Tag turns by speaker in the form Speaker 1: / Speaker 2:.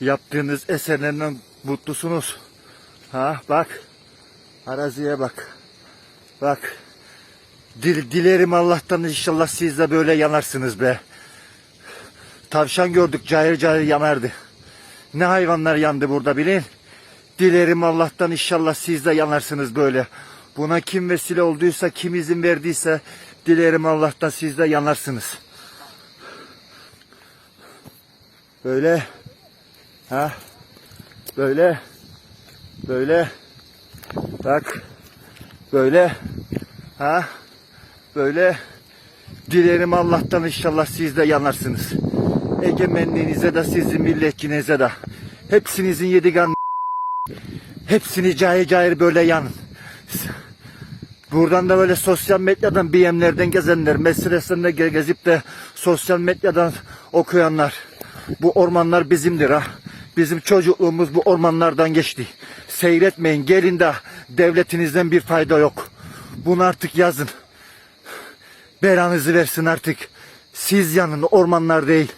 Speaker 1: Yaptığınız eserlerden mutlusunuz. Ha bak. Araziye bak. Bak. Dil, dilerim Allah'tan inşallah siz de böyle yanarsınız be. Tavşan gördük cayır cayır yanardı. Ne hayvanlar yandı burada bilin. Dilerim Allah'tan inşallah siz de yanarsınız böyle. Buna kim vesile olduysa, kim izin verdiyse dilerim Allah'tan siz de yanarsınız. Böyle. Ha? Böyle. Böyle. Bak. Böyle. Ha? Böyle. Dilerim Allah'tan inşallah siz de yanarsınız. Egemenliğinize de sizin milletçinize de. Hepsinizin yedi gan Hepsini cayır cayır böyle yanın. Buradan da böyle sosyal medyadan BM'lerden gezenler, ge- gezip de sosyal medyadan okuyanlar. Bu ormanlar bizimdir ha. Bizim çocukluğumuz bu ormanlardan geçti. Seyretmeyin, gelin de devletinizden bir fayda yok. Bunu artık yazın. Belanızı versin artık. Siz yanın, ormanlar değil.